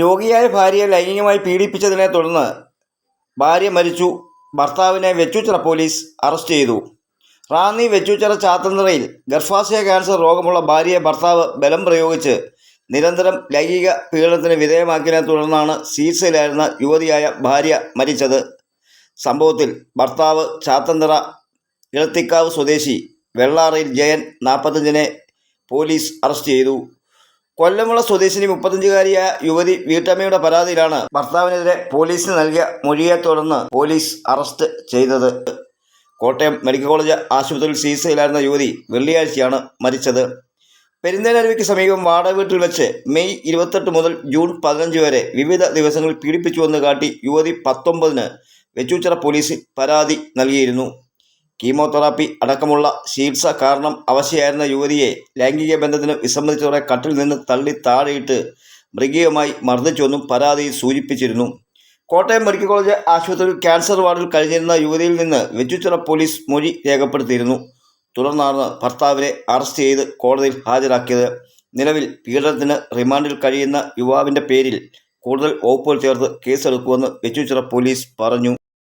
രോഗിയായ ഭാര്യയെ ലൈംഗികമായി പീഡിപ്പിച്ചതിനെ തുടർന്ന് ഭാര്യ മരിച്ചു. ഭർത്താവിനെ വെച്ചുച്ചിറ പോലീസ് അറസ്റ്റ് ചെയ്തു. റാന്നി വെച്ചുച്ചിറ ചാത്തന്തറയിൽ ഗർഭാശയ ക്യാൻസർ രോഗമുള്ള ഭാര്യയെ ഭർത്താവ് ബലം പ്രയോഗിച്ച് നിരന്തരം ലൈംഗിക പീഡനത്തിന് വിധേയമാക്കിയതിനെ തുടർന്നാണ് ചികിത്സയിലായിരുന്ന യുവതിയായ ഭാര്യ മരിച്ചത്. സംഭവത്തിൽ ഭർത്താവ് ചാത്തന്തറ ഇളത്തിക്കാവ് സ്വദേശി വെള്ളാറയിൽ ജയൻ നാൽപ്പത്തഞ്ചിനെ പോലീസ് അറസ്റ്റ് ചെയ്തു. കൊല്ലമുള്ള സ്വദേശിനി മുപ്പത്തഞ്ചുകാരിയായ യുവതി വീട്ടമ്മയുടെ പരാതിയിലാണ് ഭർത്താവിനെതിരെ പോലീസിന് നൽകിയ മൊഴിയെ തുടർന്ന് പോലീസ് അറസ്റ്റ് ചെയ്തത്. കോട്ടയം മെഡിക്കൽ കോളേജ് ആശുപത്രിയിൽ ചികിത്സയിലായിരുന്ന യുവതി വെള്ളിയാഴ്ചയാണ് മരിച്ചത്. പെരിന്തേനരുവിക്ക് സമീപം വാടക വീട്ടിൽ വെച്ച് മെയ് ഇരുപത്തെട്ട് മുതൽ ജൂൺ പതിനഞ്ച് വരെ വിവിധ ദിവസങ്ങളിൽ പീഡിപ്പിച്ചുവെന്ന് കാട്ടി യുവതി പത്തൊമ്പതിന് വെച്ചൂച്ചിറ പോലീസിൽ പരാതി നൽകിയിരുന്നു. കീമോതെറാപ്പി അടക്കമുള്ള ചികിത്സ കാരണം അവശയായിരുന്ന യുവതിയെ ലൈംഗിക ബന്ധത്തിന് വിസമ്മതിച്ചതോടെ കട്ടിൽ നിന്ന് തള്ളി താഴെയിട്ട് മൃഗീയമായി മർദ്ദിച്ചുവെന്നും പരാതിയിൽ സൂചിപ്പിച്ചിരുന്നു. കോട്ടയം മെഡിക്കൽ കോളേജ് ആശുപത്രിയിൽ ക്യാൻസർ വാർഡിൽ കഴിഞ്ഞിരുന്ന യുവതിയിൽ നിന്ന് വെച്ചുച്ചിറ പോലീസ് മൊഴി രേഖപ്പെടുത്തിയിരുന്നു. തുടർന്നാണ് ഭർത്താവിനെ അറസ്റ്റ് ചെയ്ത് കോടതിയിൽ ഹാജരാക്കിയത്. നിലവിൽ പീഡനത്തിന് റിമാൻഡിൽ കഴിയുന്ന യുവാവിന്റെ പേരിൽ കൂടുതൽ വകുപ്പുകൾ ചേർത്ത് കേസെടുക്കുമെന്ന് വെച്ചുച്ചിറ പോലീസ് പറഞ്ഞു.